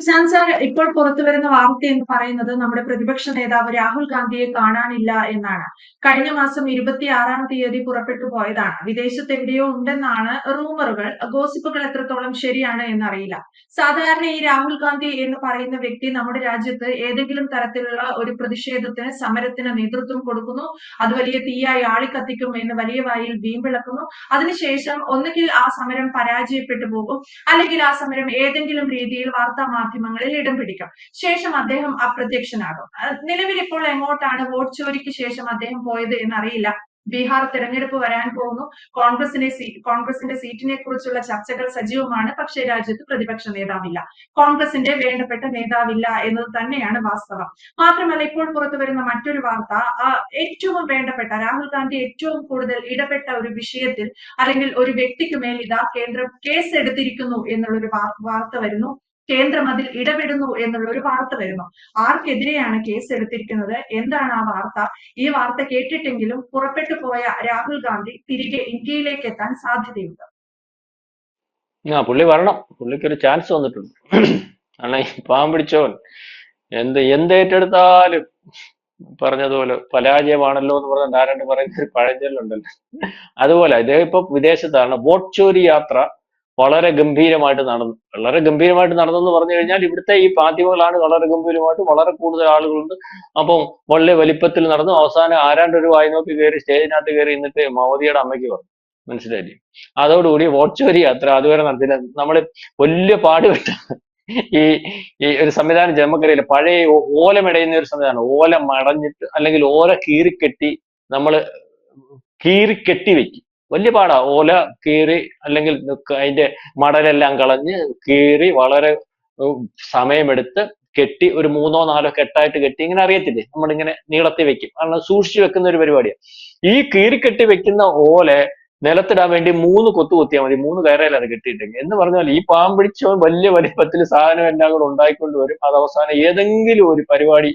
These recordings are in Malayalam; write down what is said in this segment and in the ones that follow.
പ്രശാന്ത് സാർ ഇപ്പോൾ പുറത്തു വരുന്ന വാർത്ത എന്ന് പറയുന്നത് നമ്മുടെ പ്രതിപക്ഷ നേതാവ് രാഹുൽ ഗാന്ധിയെ കാണാനില്ല എന്നാണ്. കഴിഞ്ഞ മാസം ഇരുപത്തിയാറാം തീയതി പുറപ്പെട്ടു പോയതാണ്. വിദേശത്ത് എവിടെയോ ഉണ്ടെന്നാണ് റൂമറുകൾ. ഗോസിപ്പുകൾ എത്രത്തോളം ശരിയാണ് എന്നറിയില്ല. സാധാരണ ഈ രാഹുൽ ഗാന്ധി എന്ന് പറയുന്ന വ്യക്തി നമ്മുടെ രാജ്യത്ത് ഏതെങ്കിലും തരത്തിലുള്ള ഒരു പ്രതിഷേധത്തിന് സമരത്തിന് നേതൃത്വം കൊടുക്കുന്നു. അത് വലിയ തീയായി ആളിക്കത്തിക്കും എന്ന് വലിയ വായിൽ വീമ്പിളക്കുന്നു അതിനുശേഷം ഒന്നുകിൽ ആ സമരം പരാജയപ്പെട്ടു പോകും. അല്ലെങ്കിൽ ആ സമരം ഏതെങ്കിലും രീതിയിൽ വാർത്താ മാധ്യമങ്ങളിൽ ഇടം പിടിക്കും. ശേഷം അദ്ദേഹം അപ്രത്യക്ഷനാകും. നിലവിൽ ഇപ്പോൾ എങ്ങോട്ടാണ് വോട്ട് ചോരിക്ക് ശേഷം അദ്ദേഹം പോയത് എന്നറിയില്ല. ബീഹാർ തെരഞ്ഞെടുപ്പ് വരാൻ പോകുന്നു. കോൺഗ്രസിനെ സീറ്റ് കോൺഗ്രസിന്റെ സീറ്റിനെ കുറിച്ചുള്ള ചർച്ചകൾ സജീവമാണ്. പക്ഷേ രാജ്യത്ത് പ്രതിപക്ഷ നേതാവില്ല. കോൺഗ്രസിന്റെ വേണ്ടപ്പെട്ട നേതാവില്ല എന്നത് തന്നെയാണ് വാസ്തവം. മാത്രമല്ല ഇപ്പോൾ പുറത്തു വരുന്ന മറ്റൊരു വാർത്ത ഏറ്റവും വേണ്ടപ്പെട്ട രാഹുൽ ഗാന്ധി ഏറ്റവും കൂടുതൽ ഇടപെട്ട ഒരു വിഷയത്തിൽ അല്ലെങ്കിൽ ഒരു വ്യക്തിക്ക് മേൽ ഇതാ കേന്ദ്രം കേസ് എടുത്തിരിക്കുന്നു എന്നുള്ളൊരു വാർ- വാർത്ത വരുന്നു. കേന്ദ്രം അതിൽ ഇടപെടുന്നു എന്നുള്ള ഒരു വാർത്ത വരുന്നു. ആർക്കെതിരെയാണ് കേസ് എടുത്തിരിക്കുന്നത്? എന്താണ് ആ വാർത്ത? ഈ വാർത്ത കേട്ടിട്ടെങ്കിലും പുറപ്പെട്ടു പോയ രാഹുൽ ഗാന്ധി തിരികെ ഇന്ത്യയിലേക്ക് എത്താൻ സാധ്യതയുണ്ട്. ആ പുള്ളി വരണം. പുള്ളിക്ക് ഒരു ചാൻസ് വന്നിട്ടുണ്ട് അല്ല പാവം പിടിച്ചവൻ. എന്ത് എന്ത് ഏറ്റെടുത്താലും പറഞ്ഞതുപോലെ പരാജയമാണല്ലോ എന്ന് പറഞ്ഞ നാരായണ പറയുന്ന ഒരു പഴഞ്ചൊല്ലുണ്ടല്ലോ. അതുപോലെ ഇദ്ദേഹം ഇപ്പൊ വിദേശത്താണ്. ബോട്ട് ചോരി യാത്ര വളരെ ഗംഭീരമായിട്ട് നടന്നു. വളരെ ഗംഭീരമായിട്ട് നടന്നെന്ന് പറഞ്ഞു കഴിഞ്ഞാൽ ഇവിടുത്തെ ഈ മാധ്യമങ്ങളാണ് വളരെ ഗംഭീരമായിട്ട് വളരെ കൂടുതൽ ആളുകളുണ്ട്. അപ്പം വളരെ വലിപ്പത്തിൽ നടന്നു. അവസാനം ആരാണ്ട് ഒരു വായി നോക്കി കയറി സ്റ്റേജിനകത്ത് കയറി ഇന്നിട്ട് മോദിയുടെ അമ്മയ്ക്ക് പറഞ്ഞു. മനസ്സിലായില്ലേ? അതോടുകൂടി വോട്ട് ചോരി യാത്ര അതുവരെ നടത്തില്ല. നമ്മൾ വലിയ പാടുപെട്ട ഈ ഈ ഒരു സംവിധാനം നമുക്കറിയില്ല പഴയ ഓലമിടയുന്ന ഒരു സംവിധാനം. ഓല മടഞ്ഞിട്ട് അല്ലെങ്കിൽ ഓല കീറിക്കെട്ടി നമ്മൾ കീറിക്കെട്ടി വെക്കും. വലിയ പാടാ. ഓല കീറി അല്ലെങ്കിൽ അതിന്റെ മടലെല്ലാം കളഞ്ഞ് കീറി വളരെ സമയമെടുത്ത് കെട്ടി ഒരു മൂന്നോ നാലോ കെട്ടായിട്ട് കെട്ടി ഇങ്ങനെ അറിയത്തില്ലേ? നമ്മളിങ്ങനെ നീളത്തിൽ വെക്കും. കാരണം സൂക്ഷിച്ചു വെക്കുന്ന ഒരു പരിപാടിയാണ് ഈ കീറിക്കെട്ടി വെക്കുന്ന ഓല നിലത്തിടാൻ വേണ്ടി മൂന്ന് കൊത്തു കൊത്തിയാൽ മതി. മൂന്ന് കയറയിലാണ് കെട്ടിയിട്ടെങ്കിൽ. എന്ന് പറഞ്ഞാൽ ഈ പാമ്പിടിച്ചവൻ വലിയ വലിപ്പത്തിൽ സാധനം എല്ലാം കൂടെ ഉണ്ടായിക്കൊണ്ട് വരും. അത് അവസാനം ഏതെങ്കിലും ഒരു പരിപാടി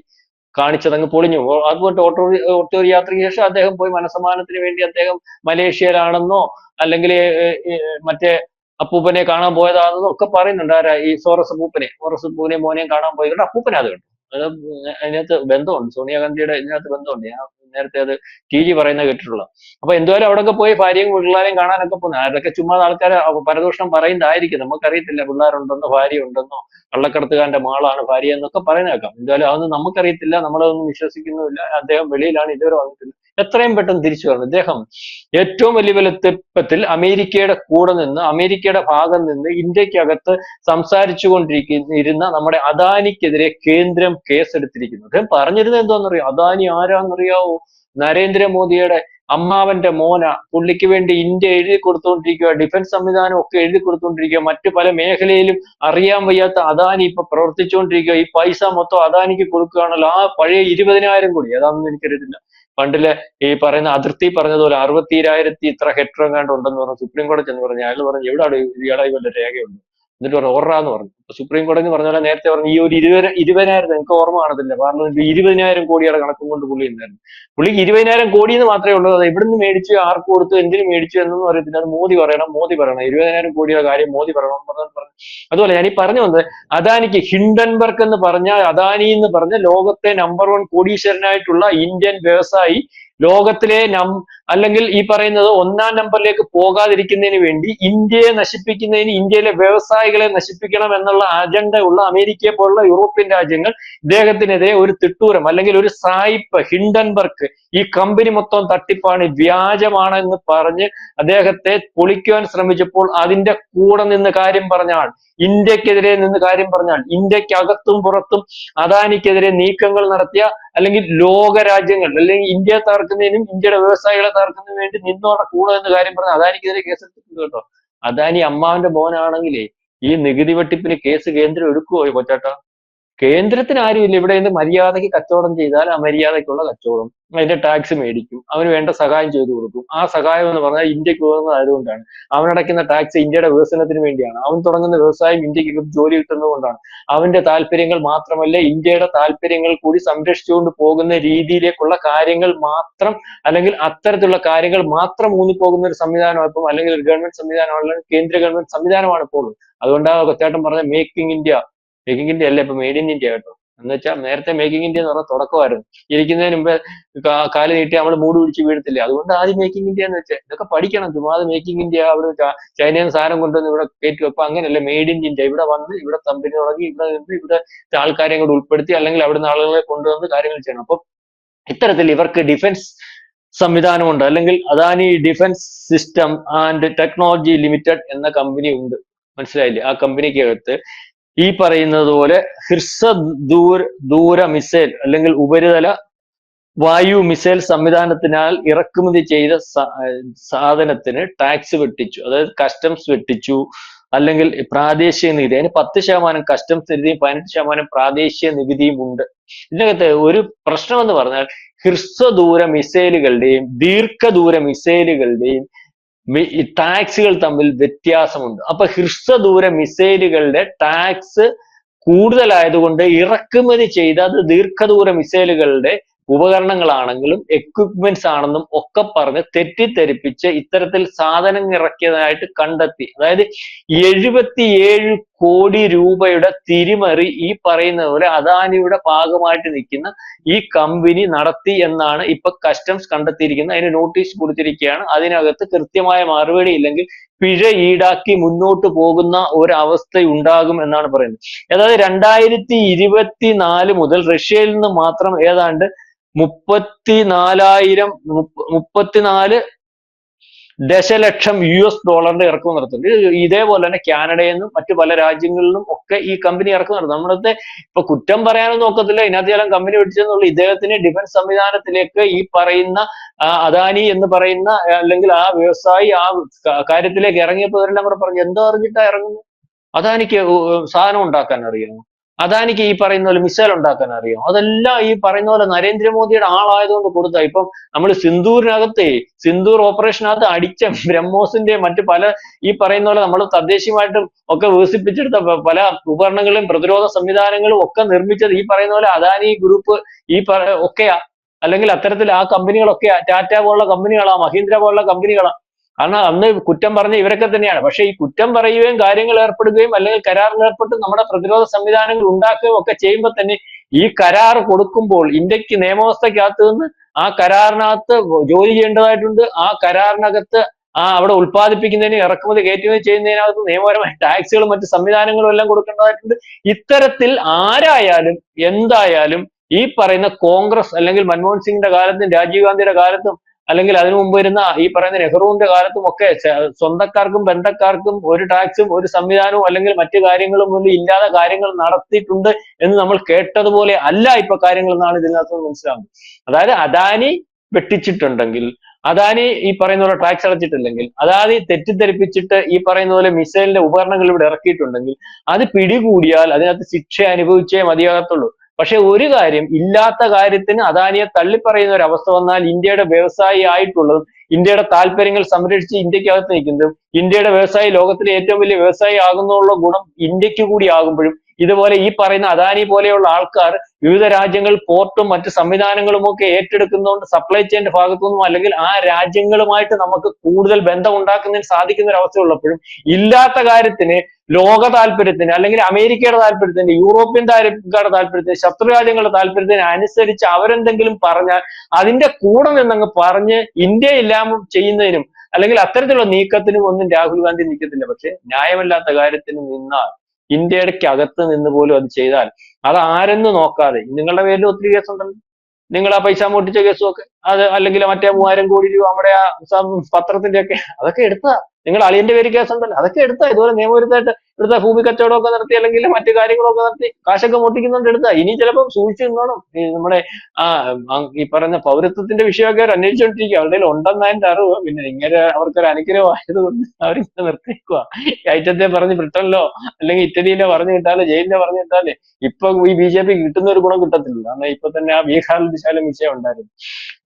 കാണിച്ചതങ്ങ് പൊളിഞ്ഞു. അതുപോലെ ഓട്ടോ ഓട്ടോ യാത്രയ്ക്ക് ശേഷം അദ്ദേഹം പോയി മനസമാനത്തിന് വേണ്ടി അദ്ദേഹം മലേഷ്യയിലാണെന്നോ അല്ലെങ്കിൽ മറ്റേ അപ്പൂപ്പനെ കാണാൻ പോയതാണെന്നോ ഒക്കെ പറയുന്നുണ്ട്. ആരാ? ഈ സോറസ് അപ്പൂപ്പനെ. സോറസ് അപ്പൂപ്പനെ മോനെയും കാണാൻ പോയി അപ്പൂപ്പനെ അത് കണ്ടു. അത് അതിനകത്ത് ബന്ധമുണ്ട്. സോണിയാഗാന്ധിയുടെ ഇതിനകത്ത് ബന്ധമുണ്ട്. ഞാൻ നേരത്തെ അത് ടി ജി പറയുന്ന കേട്ടിട്ടുള്ള. അപ്പൊ അവിടെ അവിടെയൊക്കെ പോയി ഭാര്യയും പിള്ളേരെയും കാണാനൊക്കെ പോകുന്നു ആരൊക്കെ ചുമ്മാ ആൾക്കാർ പരദോഷണം പറയുന്നതായിരിക്കും. നമുക്കറിയത്തില്ല പിള്ളേരുണ്ടെന്നോ ഭാര്യ ഉണ്ടെന്നോ കള്ളക്കടത്തുകാരന്റെ മാളാണ് ഭാര്യ എന്നൊക്കെ പറയുന്നേക്കാം എന്തായാലും അതൊന്നും നമുക്കറിയത്തില്ല. നമ്മളതൊന്നും വിശ്വസിക്കുന്നുമില്ല. അദ്ദേഹം വെളിയിലാണ് ഇതുവരെ വന്നിട്ടില്ല എത്രയും പെട്ടെന്ന് തിരിച്ചു വരണം. ഇദ്ദേഹം ഏറ്റവും വലിയ വലിപ്പത്തിൽ അമേരിക്കയുടെ കൂടെ നിന്ന് അമേരിക്കയുടെ ഭാഗം നിന്ന് ഇന്ത്യക്കകത്ത് സംസാരിച്ചു കൊണ്ടിരിക്കുന്ന നമ്മുടെ അദാനിക്കെതിരെ കേന്ദ്രം കേസെടുത്തിരിക്കുന്നു. അദ്ദേഹം പറഞ്ഞിരുന്നത് എന്താണെന്നറിയോ? അദാനി ആരാന്നറിയാവോ? നരേന്ദ്രമോദിയുടെ അമ്മാവന്റെ മോന പുള്ളിക്ക് വേണ്ടി ഇന്ത്യ എഴുതി കൊടുത്തുകൊണ്ടിരിക്കുക ഡിഫൻസ് സംവിധാനം ഒക്കെ എഴുതി കൊടുത്തുകൊണ്ടിരിക്കുക മറ്റു പല മേഖലയിലും അറിയാൻ വയ്യാത്ത അദാനി ഇപ്പൊ പ്രവർത്തിച്ചുകൊണ്ടിരിക്കുക. ഈ പൈസ മൊത്തം അദാനിക്ക് കൊടുക്കുകയാണല്ലോ. ആ പഴയ ഇരുപതിനായിരം കോടി. അതാണെന്ന് എനിക്കറിയത്തില്ല. പണ്ടിലെ ഈ പറയുന്ന അതിർത്തി പറഞ്ഞതുപോലെ അറുപത്തിരായിരത്തി ഇത്ര ഹെക്ടർ എങ്ങാണ്ട് ഉണ്ടെന്ന് പറഞ്ഞു സുപ്രീം കോടതി ചെന്ന് പറഞ്ഞു അയാൾ പറഞ്ഞു എവിടെയാണ് ഇയാളെ വല്ല രേഖയുണ്ട്? എന്നിട്ട് പറഞ്ഞു ഓർറാന്ന് പറഞ്ഞു. സുപ്രീം കോടതി പറഞ്ഞ പോലെ നേരത്തെ പറഞ്ഞു ഈ ഒരു ഇരുപത് ഇരുപതിനായിരം എനിക്ക് ഓർമ്മ കാണത്തില്ല. പാർലമെന്റ് ഇരുപതിനായിരം കോടിയുടെ കണക്കും കൊണ്ട് പുള്ളി ഉണ്ടായിരുന്നു. പുള്ളിക്ക് ഇരുപതിനായിരം കോടി എന്ന് മാത്രമേ ഉള്ളൂ. അത് എവിടുന്ന് മേടിച്ചു ആർക്ക് കൊടുത്തു എന്തിനു മേടിച്ചു എന്നൊന്നും അറിയത്തില്ല. അത് മോദി പറയണം മോദി പറയണം. ഇരുപതിനായിരം കോടിയുടെ കാര്യം മോദി പറയണം എന്ന് പറഞ്ഞു പറഞ്ഞു അതുപോലെ ഞാൻ ഈ പറഞ്ഞു വന്നത് അദാനിക്ക് ഹിൻഡൻബർഗ് എന്ന് പറഞ്ഞ അദാനി എന്ന് പറഞ്ഞ ലോകത്തെ നമ്പർ വൺ കോടീശ്വരനായിട്ടുള്ള ഇന്ത്യൻ വ്യവസായി ലോകത്തിലെ നം അല്ലെങ്കിൽ ഈ പറയുന്നത് ഒന്നാം നമ്പറിലേക്ക് പോകാതിരിക്കുന്നതിന് വേണ്ടി ഇന്ത്യയെ നശിപ്പിക്കുന്നതിന് ഇന്ത്യയിലെ വ്യവസായികളെ നശിപ്പിക്കണം എന്നുള്ള അജണ്ട ഉള്ള അമേരിക്കയെ പോലുള്ള യൂറോപ്യൻ രാജ്യങ്ങൾ ഇദ്ദേഹത്തിനെതിരെ ഒരു തിട്ടൂരം അല്ലെങ്കിൽ ഒരു സായിപ്പ് ഹിൻഡൻബർഗ് ഈ കമ്പനി മൊത്തം തട്ടിപ്പാണ് വ്യാജമാണ് എന്ന് പറഞ്ഞ് അദ്ദേഹത്തെ പൊളിക്കുവാൻ ശ്രമിച്ചപ്പോൾ അതിന്റെ കൂടെ നിന്ന് കാര്യം പറഞ്ഞാൽ ഇന്ത്യക്കെതിരെ നിന്ന് കാര്യം പറഞ്ഞാൽ ഇന്ത്യക്കകത്തും പുറത്തും അദാനിക്കെതിരെ നീക്കങ്ങൾ നടത്തിയ അല്ലെങ്കിൽ ലോക രാജ്യങ്ങൾ അല്ലെങ്കിൽ ഇന്ത്യയെ തകർക്കുന്നതിനും ഇന്ത്യയുടെ വ്യവസായികളെ തകർക്കുന്നതിനും വേണ്ടി നിന്നോടെ കൂടെ എന്ന് കാര്യം പറഞ്ഞ അദാനിക്കെതിരെ കേസെടുത്തിട്ടുണ്ട് കേട്ടോ. അദാനി അമ്മാവന്റെ മോനാണെങ്കിലേ ഈ നികുതി വെട്ടിപ്പിന് കേസ് കേന്ദ്രം എടുക്കുവോ കൊച്ചാട്ട? കേന്ദ്രത്തിന് ആരുമില്ല ഇവിടെ നിന്ന് മര്യാദയ്ക്ക് കച്ചവടം ചെയ്താൽ ആ മര്യാദയ്ക്കുള്ള കച്ചവടം. അതിന്റെ ടാക്സ് മേടിക്കും. അവന് വേണ്ട സഹായം ചെയ്തു കൊടുക്കും. ആ സഹായം എന്ന് പറഞ്ഞാൽ ഇന്ത്യയ്ക്ക് ഉതകുന്നത് ആയതുകൊണ്ടാണ് അവനടക്കുന്ന ടാക്സ് ഇന്ത്യയുടെ വികസനത്തിന് വേണ്ടിയാണ്. അവൻ തുടങ്ങുന്ന വ്യവസായം ഇന്ത്യയ്ക്ക് ജോലി കിട്ടുന്നതുകൊണ്ടാണ് അവന്റെ താല്പര്യങ്ങൾ മാത്രമല്ല ഇന്ത്യയുടെ താല്പര്യങ്ങൾ കൂടി സംരക്ഷിച്ചുകൊണ്ട് പോകുന്ന രീതിയിലേക്കുള്ള കാര്യങ്ങൾ മാത്രം അല്ലെങ്കിൽ അത്തരത്തിലുള്ള കാര്യങ്ങൾ മാത്രം ഊന്നിപ്പോകുന്ന ഒരു സംവിധാനമാണ് ഇപ്പം അല്ലെങ്കിൽ ഒരു ഗവൺമെന്റ് സംവിധാനമാണ് അല്ലെങ്കിൽ കേന്ദ്ര ഗവൺമെന്റ് സംവിധാനമാണ് ഇപ്പോൾ അതുകൊണ്ടാണ് കൊച്ചേട്ടൻ പറഞ്ഞ മേക്കിംഗ് ഇന്ത്യ മേക്കിംഗ് ഇന്ത്യ അല്ല? ഇപ്പൊ മെയ്ഡ് ഇൻ ഇന്ത്യ കേട്ടോ. എന്ന് വെച്ചാൽ നേരത്തെ മേക്കിംഗ് ഇന്ത്യ എന്ന് പറഞ്ഞ തുടക്കമായിരുന്നു. ഇരിക്കുന്നതിന് മുമ്പ് കാൽ നീട്ടി നമ്മൾ മൂട് പിടിച്ച് വീഴത്തില്ല? അതുകൊണ്ട് ആദ്യം മേക്കിംഗ് ഇന്ത്യ എന്ന് വെച്ചാൽ ഇതൊക്കെ പഠിക്കണം. ചുമ്മാതെ മേക്കിംഗ് ഇന്ത്യ അവിടെ ചൈനയിൽ സാധനം കൊണ്ടുവന്ന് ഇവിടെ കയറ്റി വെപ്പ്. അങ്ങനെയല്ല മെയ്ഡ് ഇൻ ഇന്ത്യ ഇവിടെ വന്ന് ഇവിടെ കമ്പനി തുടങ്ങി ഇവിടെ നിന്ന് ഇവിടെ ആൾക്കാരെ കൂടെ ഉൾപ്പെടുത്തി അല്ലെങ്കിൽ അവിടുന്ന് ആളുകളെ കൊണ്ടുവന്ന് കാര്യങ്ങൾ ചെയ്യണം. അപ്പം ഇത്തരത്തിൽ ഇവർക്ക് ഡിഫൻസ് സംവിധാനമുണ്ട്. അല്ലെങ്കിൽ Adani defence system and technology limited എന്ന കമ്പനി ഉണ്ട്. മനസ്സിലായില്ലേ? ആ കമ്പനിക്കകത്ത് ഈ പറയുന്നത് പോലെ ഹിർസ ദൂര ദൂര മിസൈൽ അല്ലെങ്കിൽ ഉപരിതല വായു മിസൈൽ സംവിധാനത്തിനാൽ ഇറക്കുമതി ചെയ്ത സാധനത്തിന് ടാക്സ് വെട്ടിച്ചു. അതായത് കസ്റ്റംസ് വെട്ടിച്ചു. അല്ലെങ്കിൽ പ്രാദേശിക നികുതി. അതിന് പത്ത് ശതമാനം കസ്റ്റംസ് നികുതിയും പതിനെട്ട് ശതമാനം പ്രാദേശിക നികുതിയും ഉണ്ട്. ഇതിനകത്ത് ഒരു പ്രശ്നം എന്ന് പറഞ്ഞാൽ ഹ്രസ്വദൂര മിസൈലുകളുടെയും ദീർഘദൂര മിസൈലുകളുടെയും ടാക്സുകൾ തമ്മിൽ വ്യത്യാസമുണ്ട്. അപ്പൊ ഹ്രസ്വദൂര മിസൈലുകളുടെ ടാക്സ് കൂടുതലായതുകൊണ്ട് ഇറക്കുമതി ചെയ്ത അത് ദീർഘദൂര മിസൈലുകളുടെ ഉപകരണങ്ങളാണെങ്കിലും എക്വിപ്മെന്റ്സ് ആണെന്നും ഒക്കെ പറഞ്ഞ് തെറ്റിദ്ധരിപ്പിച്ച് ഇത്തരത്തിൽ സാധനം ഇറക്കിയതായിട്ട് കണ്ടെത്തി. അതായത് എഴുപത്തിയേഴ് കോടി രൂപയുടെ തിരിമറി ഈ പറയുന്ന പോലെ അദാനിയുടെ ഭാഗമായിട്ട് നിൽക്കുന്ന ഈ കമ്പനി നടത്തി എന്നാണ് ഇപ്പൊ കസ്റ്റംസ് കണ്ടെത്തിയിരിക്കുന്നത്. അതിന് നോട്ടീസ് കൊടുത്തിരിക്കുകയാണ്. അതിനകത്ത് കൃത്യമായ മറുപടി ഇല്ലെങ്കിൽ പിഴ ഈടാക്കി മുന്നോട്ട് പോകുന്ന ഒരവസ്ഥ ഉണ്ടാകും എന്നാണ് പറയുന്നത്. അതായത് രണ്ടായിരത്തി ഇരുപത്തിനാല് മുതൽ റഷ്യയിൽ നിന്ന് മാത്രം ഏതാണ്ട് മുപ്പത്തിനാലായിരം മുപ്പ- മുപ്പത്തിനാല് ദശലക്ഷം യു എസ് ഡോളറിന്റെ ഇറക്കം നടത്തുന്നുണ്ട്. ഇതേപോലെ തന്നെ കാനഡയിൽ നിന്നും മറ്റു പല രാജ്യങ്ങളിലും ഒക്കെ ഈ കമ്പനി ഇറക്കം നടത്തും നമ്മളത്തെ ഇപ്പൊ കുറ്റം പറയാനൊന്നും നോക്കത്തില്ല. ഇതിനകത്ത് ചില കമ്പനി പിടിച്ചെന്നുള്ള. ഇദ്ദേഹത്തിന് ഡിഫൻസ് സംവിധാനത്തിലേക്ക് ഈ പറയുന്ന അദാനി എന്ന് പറയുന്ന അല്ലെങ്കിൽ ആ വ്യവസായി ആ കാര്യത്തിലേക്ക് ഇറങ്ങിയപ്പോൾ ഇവരെല്ലാം കൂടെ പറഞ്ഞു എന്തോ അറിഞ്ഞിട്ടാ ഇറങ്ങുന്നത് അദാനിക്ക് സാധനം ഉണ്ടാക്കാൻ അറിയാമോ? അദാനിക്ക് ഈ പറയുന്ന പോലെ മിസൈൽ ഉണ്ടാക്കാൻ അറിയോ? അതെല്ലാം ഈ പറയുന്ന പോലെ നരേന്ദ്രമോദിയുടെ ആളായതുകൊണ്ട് കൊടുത്ത ഇപ്പം നമ്മൾ സിന്ദൂരിനകത്തെ സിന്ദൂർ ഓപ്പറേഷനകത്ത് അടിച്ച ബ്രഹ്മോസിന്റെ മറ്റ് പല ഈ പറയുന്ന പോലെ നമ്മൾ തദ്ദേശീയമായിട്ടും ഒക്കെ വികസിപ്പിച്ചെടുത്ത പല ഉപകരണങ്ങളും പ്രതിരോധ സംവിധാനങ്ങളും ഒക്കെ നിർമ്മിച്ചത് ഈ പറയുന്ന പോലെ അദാനി ഗ്രൂപ്പ് ഈ ഒക്കെയാ. അല്ലെങ്കിൽ അത്തരത്തിൽ ആ കമ്പനികളൊക്കെയാ ടാറ്റ പോലുള്ള കമ്പനികളാ മഹീന്ദ്ര പോലുള്ള കമ്പനികളാ കാരണം അന്ന് കുറ്റം പറഞ്ഞ ഇവരൊക്കെ തന്നെയാണ്. പക്ഷെ ഈ കുറ്റം പറയുകയും കാര്യങ്ങൾ ഏർപ്പെടുകയും അല്ലെങ്കിൽ കരാറിൽ ഏർപ്പെട്ട് നമ്മുടെ പ്രതിരോധ സംവിധാനങ്ങൾ ഉണ്ടാക്കുകയും ഒക്കെ ചെയ്യുമ്പോൾ തന്നെ ഈ കരാർ കൊടുക്കുമ്പോൾ ഇന്ത്യയ്ക്ക് നിയമവ്യവസ്ഥയ്ക്കകത്ത് നിന്ന് ആ കരാറിനകത്ത് ജോലി ചെയ്യേണ്ടതായിട്ടുണ്ട്. ആ കരാറിനകത്ത് ആ അവിടെ ഉൽപ്പാദിപ്പിക്കുന്നതിന് ഇറക്കുമതി കയറ്റുമതി ചെയ്യുന്നതിനകത്ത് നിയമപരമായ ടാക്സുകളും മറ്റ് സംവിധാനങ്ങളും എല്ലാം കൊടുക്കേണ്ടതായിട്ടുണ്ട്. ഇത്തരത്തിൽ ആരായാലും എന്തായാലും ഈ പറയുന്ന കോൺഗ്രസ് അല്ലെങ്കിൽ മൻമോഹൻ സിംഗിന്റെ കാലത്തും രാജീവ് ഗാന്ധിയുടെ കാലത്തും അല്ലെങ്കിൽ അതിനു മുമ്പ് വരുന്ന ഈ പറയുന്ന നെഹ്റുവിന്റെ കാലത്തും ഒക്കെ സ്വന്തക്കാർക്കും ബന്ധക്കാർക്കും ഒരു ടാക്സും ഒരു സംവിധാനവും അല്ലെങ്കിൽ മറ്റു കാര്യങ്ങളും ഒന്നും ഇല്ലാതെ കാര്യങ്ങൾ നടത്തിയിട്ടുണ്ട് എന്ന് നമ്മൾ കേട്ടതുപോലെ അല്ല ഇപ്പൊ കാര്യങ്ങൾ എന്നാണ് ഇതിനകത്ത് മനസ്സിലാകുന്നത് അതായത് അദാനി വെട്ടിച്ചിട്ടുണ്ടെങ്കിൽ അദാനി ഈ പറയുന്ന പോലെ ടാക്സ് അടച്ചിട്ടില്ലെങ്കിൽ അദാനി തെറ്റിദ്ധരിപ്പിച്ചിട്ട് ഈ പറയുന്ന പോലെ മിസൈലിന്റെ ഉപകരണങ്ങൾ ഇവിടെ ഇറക്കിയിട്ടുണ്ടെങ്കിൽ അത് പിടികൂടിയാൽ അതിനകത്ത് ശിക്ഷ അനുഭവിച്ചേ മതിയാകത്തുള്ളൂ. പക്ഷെ ഒരു കാര്യം ഇല്ലാത്ത കാര്യത്തിന് അദാനിയെ തള്ളിപ്പറയുന്ന ഒരു അവസ്ഥ വന്നാൽ ഇന്ത്യയുടെ വ്യവസായി ആയിട്ടുള്ളതും ഇന്ത്യയുടെ താല്പര്യങ്ങൾ സംരക്ഷിച്ച് ഇന്ത്യക്കകത്ത് നിൽക്കുന്നതും ഇന്ത്യയുടെ വ്യവസായി ലോകത്തിലെ ഏറ്റവും വലിയ വ്യവസായി ആകുന്നുള്ള ഗുണം ഇന്ത്യയ്ക്ക് കൂടി ആകുമ്പോഴും ഇതുപോലെ ഈ പറയുന്ന അദാനി പോലെയുള്ള ആൾക്കാർ വിവിധ രാജ്യങ്ങൾ പോർട്ടും മറ്റ് സംവിധാനങ്ങളും ഒക്കെ ഏറ്റെടുക്കുന്നതുകൊണ്ട് സപ്ലൈ ചെയിന്റെ ഭാഗത്തുനിന്നും അല്ലെങ്കിൽ ആ രാജ്യങ്ങളുമായിട്ട് നമുക്ക് കൂടുതൽ ബന്ധം ഉണ്ടാക്കുന്നതിന് സാധിക്കുന്ന ഒരു അവസ്ഥ ഉള്ളപ്പോഴും ഇല്ലാത്ത കാര്യത്തിന് ലോക താല്പര്യത്തിന് അല്ലെങ്കിൽ അമേരിക്കയുടെ താല്പര്യത്തിന് യൂറോപ്യൻ താല്പര്യക്കാരുടെ താല്പര്യത്തിന് ശത്രു രാജ്യങ്ങളുടെ താല്പര്യത്തിന് അനുസരിച്ച് അവരെന്തെങ്കിലും പറഞ്ഞാൽ അതിന്റെ കൂടെ നിന്നങ്ങ് പറഞ്ഞ് ഇന്ത്യ ഇല്ലാമ ചെയ്യുന്നതിനും അല്ലെങ്കിൽ അത്തരത്തിലുള്ള നീക്കത്തിനും ഒന്നും രാഹുൽ ഗാന്ധി നീക്കത്തില്ല. പക്ഷെ ന്യായമല്ലാത്ത കാര്യത്തിന് നിന്നാൽ ഇന്ത്യയുടെ അകത്ത് നിന്ന് പോലും അത് ചെയ്താൽ അത് ആരെന്ന് നോക്കാതെ നിങ്ങളുടെ പേരിൽ ഒത്തിരി കേസുണ്ടല്ലോ. നിങ്ങൾ ആ പൈസ മോട്ടിച്ച കേസും ഒക്കെ അത് അല്ലെങ്കിൽ മറ്റേ മൂവായിരം കോടി രൂപ നമ്മുടെ ആ പത്രത്തിന്റെ ഒക്കെ അതൊക്കെ എടുത്താ. നിങ്ങൾ അളിയന്റെ പേര് കേസുണ്ടല്ലോ അതൊക്കെ എടുത്താ ഇതുപോലെ നിയമവിരുദ്ധമായിട്ട് ഇവിടുത്തെ ഭൂമി കച്ചവടമൊക്കെ നടത്തി അല്ലെങ്കിൽ മറ്റു കാര്യങ്ങളൊക്കെ നടത്തി കാശൊക്കെ മുട്ടിക്കുന്നുണ്ട് എടുത്താ. ഇനി ചിലപ്പോൾ സൂക്ഷിച്ചു നിന്നോണം. നമ്മുടെ ആ ഈ പറയുന്ന പൗരത്വത്തിന്റെ വിഷയമൊക്കെ അവർ അന്വേഷിച്ചുകൊണ്ടിരിക്കുക അവരുടെ ഉണ്ടെന്ന് അതിന്റെ അറിവ്. പിന്നെ ഇങ്ങനെ അവർക്കൊരു അനുഗ്രഹം ആയതുകൊണ്ട് അവരിങ്ങനെ നിർത്തിക്കുക കയറ്റത്തെ പറഞ്ഞ് ബ്രിട്ടനിലോ അല്ലെങ്കിൽ ഇറ്റലിയിലോ പറഞ്ഞു കിട്ടാലോ ജയിലിലോ പറഞ്ഞു കിട്ടാലേ ഇപ്പൊ ഈ ബി ജെ പി കിട്ടുന്ന ഒരു ഗുണം കിട്ടത്തില്ല. കാരണം ഇപ്പൊ തന്നെ ആ ബീഹാറിൽ വിശാലം വിഷയം ഉണ്ടായിരുന്നു.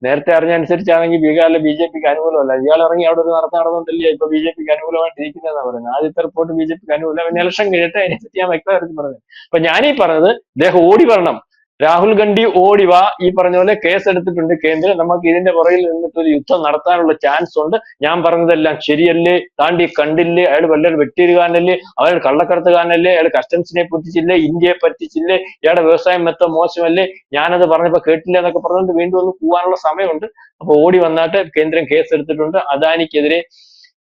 നേരത്തെ അറിഞ്ഞ അനുസരിച്ചാണെങ്കിൽ ബീഹാറിലെ ബി ജെ പിക്ക് അനുകൂലമല്ല. ഇയാൾ ഇറങ്ങി അവിടെ ഒരു നടത്താൻ നടന്നിട്ടില്ല. ഇപ്പൊ ബി ജെ പിക്ക് അനുകൂലമായിട്ട് ഇരിക്കുന്നതെന്നാണ് പറയുന്നത്. ആദ്യത്തെ റിപ്പോർട്ട് ബി ജെ പിക്ക് അനുകൂലം ഇലക്ഷൻ കഴിയട്ടെ അതിനെപ്പറ്റി ഞാൻ വ്യക്തമായിട്ട് പറഞ്ഞത് അപ്പൊ ഞാനീ പറഞ്ഞത് ഇദ്ദേഹം ഓടി വരണം. രാഹുൽ ഗാന്ധി ഓടിവ ഈ പറഞ്ഞ പോലെ കേസ് എടുത്തിട്ടുണ്ട് കേന്ദ്രം. നമുക്ക് ഇതിന്റെ പുറകിൽ നിന്നിട്ട് ഒരു യുദ്ധം നടത്താനുള്ള ചാൻസ് ഉണ്ട്. ഞാൻ പറഞ്ഞതെല്ലാം ശരിയല്ലേ? താണ്ടി കണ്ടില്ലേ? അയാൾ വല്ലൊരു വെട്ടിയിരുകാനല്ലേ അയാൾ കള്ളക്കടത്തുകാരനല്ലേ? അയാൾ കസ്റ്റംസിനെ പറ്റിച്ചില്ലേ? ഇന്ത്യയെ പറ്റിച്ചില്ലേ? ഇയാളുടെ വ്യവസായം മെത്തം മോശമല്ലേ? ഞാനത് പറഞ്ഞപ്പോ കേട്ടില്ല എന്നൊക്കെ പറഞ്ഞുകൊണ്ട് വീണ്ടും ഒന്ന് പോകാനുള്ള സമയമുണ്ട്. അപ്പൊ ഓടി വന്നാട്ട് കേന്ദ്രം കേസ് എടുത്തിട്ടുണ്ട്. അദാനിക്കെതിരെ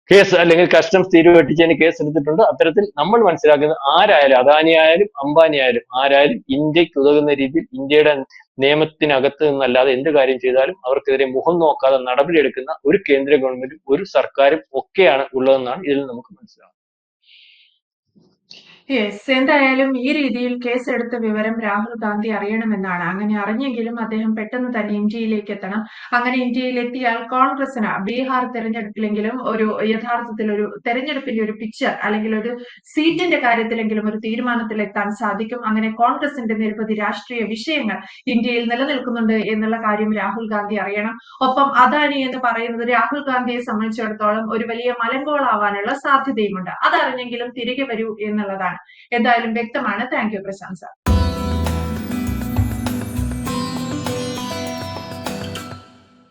കേസ് അല്ലെങ്കിൽ കസ്റ്റംസ് തീരു വെട്ടിച്ചതിന് കേസ് എടുത്തിട്ടുണ്ട്. അത്തരത്തിൽ നമ്മൾ മനസ്സിലാക്കുന്നത് ആരായാലും അദാനി ആയാലും അംബാനി ആയാലും ആരായാലും ഇന്ത്യയ്ക്ക് ഉതകുന്ന രീതിയിൽ ഇന്ത്യയുടെ നിയമത്തിനകത്ത് നിന്നല്ലാതെ എന്ത് കാര്യം ചെയ്താലും അവർക്കെതിരെ മുഖം നോക്കാതെ നടപടിയെടുക്കുന്ന ഒരു കേന്ദ്ര ഗവൺമെന്റും ഒരു സർക്കാരും ഒക്കെയാണ് ഉള്ളതെന്നാണ് ഇതിൽ നമുക്ക് മനസ്സിലാവുന്നത്. യെസ് എന്തായാലും ഈ രീതിയിൽ കേസെടുത്ത വിവരം രാഹുൽ ഗാന്ധി അറിയണമെന്നാണ്. അങ്ങനെ അറിഞ്ഞെങ്കിലും അദ്ദേഹം പെട്ടെന്ന് തന്നെ ഇന്ത്യയിലേക്ക് എത്തണം. അങ്ങനെ ഇന്ത്യയിൽ എത്തിയാൽ കോൺഗ്രസിന് ബീഹാർ തെരഞ്ഞെടുപ്പിലെങ്കിലും ഒരു യഥാർത്ഥത്തിൽ ഒരു തെരഞ്ഞെടുപ്പിന്റെ ഒരു പിക്ചർ അല്ലെങ്കിൽ ഒരു സീറ്റിന്റെ കാര്യത്തിലെങ്കിലും ഒരു തീരുമാനത്തിലെത്താൻ സാധിക്കും. അങ്ങനെ കോൺഗ്രസിന്റെ നിരവധി രാഷ്ട്രീയ വിഷയങ്ങൾ ഇന്ത്യയിൽ നിലനിൽക്കുന്നുണ്ട് എന്നുള്ള കാര്യം രാഹുൽ ഗാന്ധി അറിയണം. ഒപ്പം അദാനി എന്ന് പറയുന്നത് രാഹുൽ ഗാന്ധിയെ സംബന്ധിച്ചിടത്തോളം ഒരു വലിയ മലങ്കോളാവാനുള്ള സാധ്യതയുമുണ്ട്. അതറിഞ്ഞെങ്കിലും തിരികെ വരൂ എന്നുള്ളതാണ്. എന്തായാലും വ്യക്തമാണ്. Thank you Prashant sir